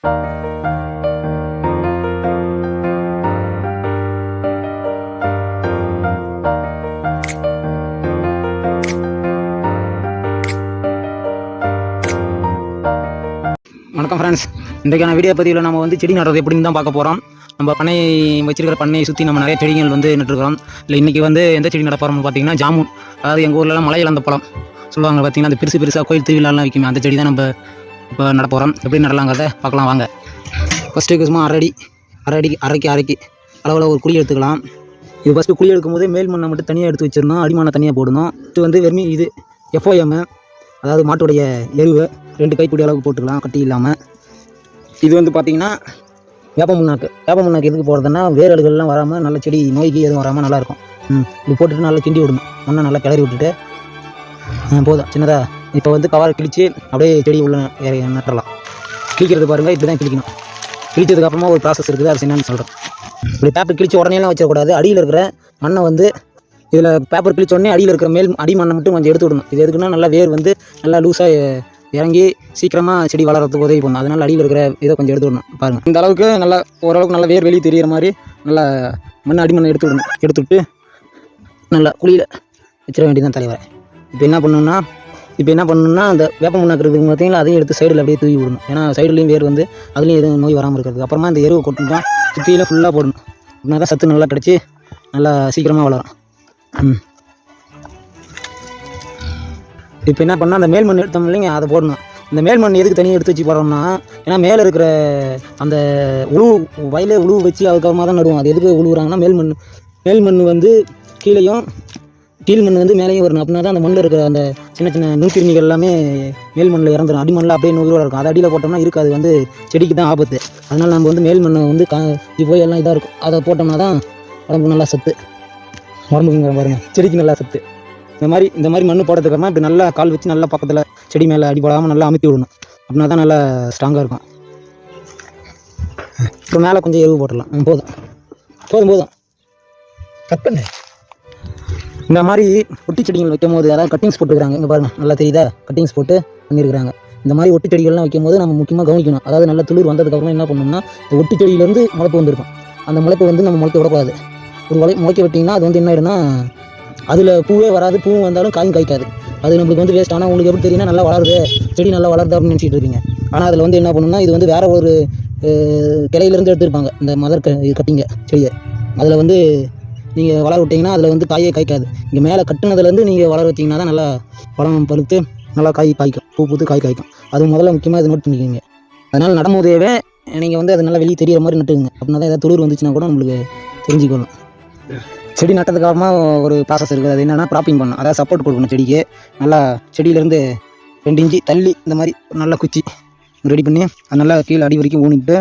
வணக்கம் ஃப்ரெண்ட்ஸ் இன்றைக்கான வீடியோ பதிவில் நம்ம வந்து செடி நடுறது எப்படின்னு தான் பார்க்க போகிறோம் நம்ம பண்ணை வச்சிருக்கிற பண்ணையை சுற்றி நம்ம நிறைய செடிகள் வந்து நட்டுருக்கிறோம். இல்லை இன்றைக்கி வந்து எந்த செடி நட போகிறோம்னு பார்த்தீங்கன்னா ஜாமுன். அதாவது எங்கள் ஊர்லலாம் மலையில் அந்த பழம். சொல்லுவாங்க பார்த்தீங்கன்னா அந்த பெருசு பெருசாக கோயில் திருவிழாலாம் வைக்குமே அந்த செடி தான் நம்ம இப்போ நட போகிறோம் எப்படி நடலாங்கிறத பார்க்கலாம் வாங்க. ஃபஸ்ட்டு சும்மா அரை அடி அரை அரைக்கி அளவில் ஒரு குழி எடுத்துக்கலாம். இது ஃபஸ்ட்டு குழி எடுக்கும்போது மேல் மண்ணை மட்டும் தனியாக எடுத்து வச்சிடணும். அடிமண்ணை தனியாக போடணும். இது வந்து வெறுமி இது எஃப்ஓஎம் அதாவது மாட்டுடைய எருவு. ரெண்டு கைப்பிடி அளவுக்கு போட்டுக்கலாம் கட்டி இல்லாமல் இது வந்து பார்த்திங்கன்னா வேப்ப முன்னாக்கு. வேப்ப முன்னாக்கு எதுக்கு போடுறதுன்னா வேரல்கள்லாம் வராமல் நல்ல செடி நோய்க்கு எதுவும் வராமல் நல்லாயிருக்கும் ம் இது போட்டுட்டு நல்லா கிண்டி விடணும். மண்ணை நல்லா கிளறி விட்டுட்டு போதும். சின்னதாக இப்போ வந்து கவர் கிழிச்சு அப்படியே செடி உள்ள ஏறி நட்டுறலாம். கிழிக்கிறது பாருங்கள் இப்படி தான் கிழிக்கணும் கிழிச்சதுக்கப்புறமா ஒரு ப்ராசஸ் இருக்குது அது என்னன்னு சொல்கிறேன் இப்படி பேப்பர் கிழிச்சு உடனேலாம் வச்சிடக்கூடாது. அடியில் இருக்கிற மண்ணை வந்து இதில் பேப்பர் கிழிச்ச உடனே அடியில் இருக்கிற மேல் அடி மண்ணை மட்டும் கொஞ்சம் எடுத்து விடணும். இது எதுக்குன்னா நல்லா வேர் வந்து நல்லா லூஸாக இறங்கி சீக்கிரமாக செடி வளர்கிறதுக்கு உதவி பண்ணும். அதனால் அடியில் இருக்கிற இதை கொஞ்சம் எடுத்து விடணும். பாருங்கள் இந்த அளவுக்கு நல்லா ஓரளவுக்கு நல்லா வேர் வெளியே தெரிகிற மாதிரி நல்லா மண் அடிமண்ணை எடுத்து விடணும். எடுத்துவிட்டு நல்லா குழியில் வச்சிட வேண்டியதான் தலைவரை. இப்போ என்ன பண்ணணும்னா இப்போ என்ன பண்ணணும்னா அந்த வேப்ப முன்னாக்குறதுக்கு பார்த்தீங்களா அதையும் எடுத்து சைடில் அப்படியே தூவி விடணும். ஏன்னா சைடுலேயும் வேர் வந்து அதுலேயும் எதுவும் நோய் வராமல் இருக்கிறது. அப்புறமா இந்த எருவை கொட்டணும் சுற்றியில் ஃபுல்லாக போடணும். அப்படின்னா தான் சத்து நல்லா கிடச்சி நல்லா சீக்கிரமாக வளரும். ம். இப்போ என்ன பண்ணால் அந்த மேல் மண் எடுத்தோம் இல்லைங்க அதை போடணும். இந்த மேல் மண் எதுக்கு தனியாக எடுத்து வச்சு போடுறோம்னா ஏன்னா மேலே இருக்கிற அந்த உழுவு வயலே உழுவு வச்சு அதுக்கப்புறமா தான் நடுவோம். அது எதுக்கு உழுவுறாங்கன்னா மேல் மண் மேல் மண் வந்து கீழேயும் கீழ் மண் வந்து மேலேயும் வரணும். அப்படின்னா தான் அந்த மண்ணில் இருக்கிற அந்த சின்ன சின்ன நுண்கிருமிகள் எல்லாமே மேல் மண்ணில் இறந்துடும் அடி மண்ணில் அப்படியே நூறு இருக்கும். அது அடியில் போட்டோம்னா இருக்காது வந்து செடிக்கு தான் ஆபத்து. அதனால் நம்ம வந்து மேல் மண்ணை வந்து கா இது போய் எல்லாம் இதாக இருக்கும். அதை போட்டோம்னா தான் உடம்புக்கு நல்லா சத்து. உடம்புக்குங்கிற பாருங்கள் செடிக்கு நல்லா சத்து. இந்த மாதிரி இந்த மாதிரி மண்ணு போடுறதுக்கு இப்படி நல்லா கால் வச்சு நல்லா பக்கத்தில் செடி மேலே அடி போடாமல் நல்லா அமுத்தி விடணும். அப்படின்னா தான் நல்லா ஸ்ட்ராங்காக இருக்கும். இப்போ மேலே கொஞ்சம் எருவு போட்டுடலாம். போதும். போதும் போதும். கட் பண்ணு. இந்த மாதிரி ஒட்டி செடிகள் வைக்கும் போது அதாவது கட்டிங்ஸ் போட்டுருக்காங்க இங்கே பாருங்கள் நல்லா தெரியுதா? கட்டிங்ஸ் போட்டு பண்ணியிருக்காங்க இந்த மாதிரி ஒட்டி செடிகள்லாம் வைக்கும் போது நம்ம முக்கியமாக கவனிக்கணும். அதாவது நல்ல துளிர் வந்ததுக்கப்புறம் என்ன பண்ணணும்னா இந்த ஒட்டி செடியிலேருந்து முளைப்பு வந்திருக்கும். அந்த முளைப்பு வந்து நம்ம முளைக்க விடக்கூடாது. ஒரு முளை முளைக்க விட்டிங்கன்னா அது வந்து என்ன ஆயிடும்னா அதில் பூவே வராது பூவும் வந்தாலும் காயும் காய்க்காது. அது நம்மளுக்கு வந்து வேஸ்ட் ஆனால் உங்களுக்கு எப்படி தெரியும்னா நல்லா வளருது. செடி நல்லா வளருது அப்படின்னு நினச்சிட்டு இருப்பீங்க. ஆனால் அதில் வந்து என்ன பண்ணணும்னா இது வந்து வேற ஒரு கிளையிலேருந்து எடுத்திருப்பாங்க இந்த மதர் க கட்டிங்க செடியை. அதில் வந்து நீங்கள் வளர விட்டிங்கன்னா அதில் வந்து காயே காய்க்காது. இங்கே மேலே கட்டுனதுலேருந்து நீங்கள் வளர வச்சிங்கன்னா தான் நல்லா பழம் பழுத்து நல்லா காய் காய்க்கும். பூ பூத்து காய் காய்க்கும். அது முதல்ல முக்கியமாக இதை நோட் பண்ணிக்கோங்க. அதனால் நடும்போதேவே நீங்கள் வந்து அது நல்லா வெளியே தெரியிற மாதிரி நட்டுங்க அப்படின்னா தான் ஏதாவது துளிர் வந்துச்சுன்னா கூட நம்மளுக்கு தெரிஞ்சுக்கணும் செடி நட்டதுக்கு ஒரு ப்ராசஸ் இருக்குது. அது என்னென்னா ப்ராப்பிங் பண்ணணும். அதாவது சப்போர்ட் கொடுக்கணும் செடிக்கு. நல்லா செடியிலேருந்து ரெண்டு இன்ச்சு தள்ளி இந்த மாதிரி நல்லா குச்சி ரெடி பண்ணி அது நல்லா கீழே அடி வரைக்கும் ஊனிட்டு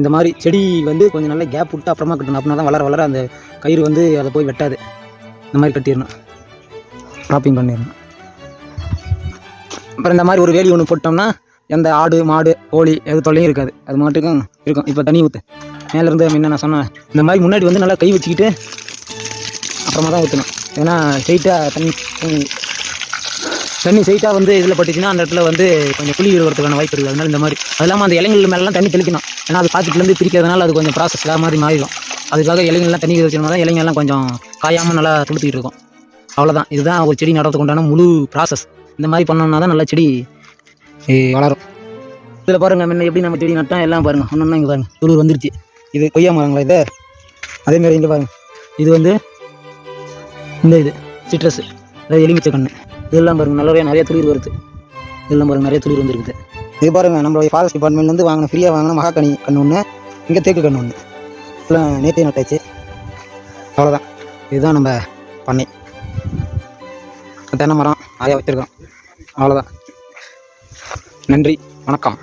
இந்த மாதிரி செடி வந்து கொஞ்சம் நல்லா கேப் விட்டு அப்புறமா கட்டணும். அப்படின்னா தான் வளர வளர அந்த கயிறு வந்து அதை போய் வெட்டாது. இந்த மாதிரி கட்டிடணும். ட்ராப்பிங் பண்ணிடணும். அப்புறம் இந்த மாதிரி ஒரு வேலி ஒன்று போட்டோம்னா எந்த ஆடு மாடு கோழி எது தொல்லையும் இருக்காது. அது மாட்டுக்கும் இருக்கும். இப்போ தண்ணி ஊற்று மேலேருந்து முன்ன நான் சொன்னேன் இந்த மாதிரி முன்னாடி வந்து நல்லா கை வச்சுக்கிட்டு அப்புறமா தான் ஊற்றணும் ஏன்னா ஸ்ட்ரைட்டாக தண்ணி தண்ணி சைட்டாக வந்து இதில் பட்டுச்சுன்னா அந்த இடத்துல வந்து கொஞ்சம் குழி விடுறதுக்கான வாய்ப்பு இருக்குது. அதனால இந்த மாதிரி அது இல்லாமல் அந்த இலைகள் மேலாம் தண்ணி தெளிக்கணும். ஏன்னா அது காற்றுலேருந்து பிரிக்கிறதுனால அது கொஞ்சம் ப்ராசஸ் வேறு மாதிரி மாறிடும். அதுக்காக இலைங்கள்லாம் தண்ணி வச்சோம்னா தான் கொஞ்சம் காயாமல் நல்லா துளுத்திக்கிட்டு இருக்கும். அவ்வளோதான் இதுதான் ஒரு செடி நடுறதுக்கு உண்டான முழு ப்ராசஸ் இந்த மாதிரி பண்ணோம்னா தான் நல்லா செடி வளரும். இதில் பாருங்கள் முன்ன எப்படி நம்ம செடி நட்டோம்? எல்லாம் பாருங்கள் ஒன்றா இங்கே பாருங்கள் துளிர் வந்துருச்சு. இது கொய்யா மரங்களா இது? அதேமாரி இங்கே பாருங்கள் இது வந்து இந்த இது சிட்ரஸ். அதாவது எலுமிச்சை கண்ணு இதெல்லாம் பாருங்கள் நல்லபடியாக நிறைய துளிர் வருது. இதெல்லாம் பாருங்கள் நிறைய துளிர் வந்துருக்குது. இது பாருங்கள் நம்மளுடைய ஃபாரஸ்ட் டிபார்ட்மெண்ட்லேருந்து வாங்கின ஃப்ரீயாக வாங்கின மகாக்கனி கண்ணு ஒன்று இங்கே தேக்கு கண்ணு ஒன்று இதெல்லாம் நேற்றே நட்டாச்சு. அவ்வளோதான் இதுதான் நம்ம பண்ணை. தென்னை மரம் நிறையா வச்சுருக்கோம். அவ்வளோதான் நன்றி வணக்கம்.